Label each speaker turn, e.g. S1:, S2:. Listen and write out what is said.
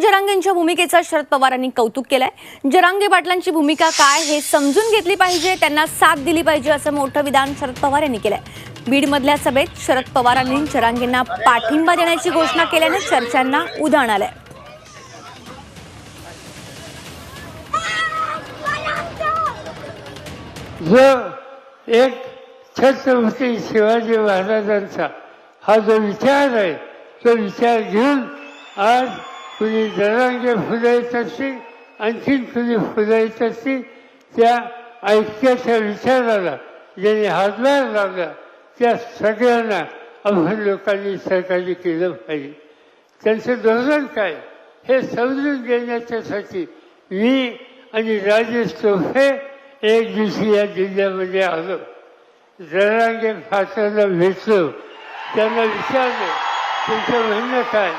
S1: जरांगेंच्या भूमिकेचं शरद पवारांनी कौतुक केलंय. जरांगे पाटलांची भूमिका काय हे समजून घेतली पाहिजे त्यांना साथ दिली पाहिजे असं मोठं विधान शरद पवार यांनी केलंय. बीडमधल्या सभेत शरद पवारांनी जरांगेंना पाठिंबा देण्याची घोषणा केल्याने चर्चांना उधाण आलंय.
S2: जो एक छत्रपती शिवाजी महाराजांचा हा जो विचार आहे तो विचार घेऊन आज कुणी जरांगे फुलायत असतील आणखीन कुणी फुलायत असतील त्या ऐक्याच्या विचाराला ज्यांनी हातभार लावला त्या सगळ्यांना आपण लोकांनी सहकार्य केलं पाहिजे. त्यांचं धोरण काय? हे समजून घेण्याच्यासाठी मी आणि राजेश चोफे एक दिवशी या जिल्ह्यामध्ये आलो. जरांगे फासाला भेटलो. त्यांना विचारलं तुमचं म्हणणं काय?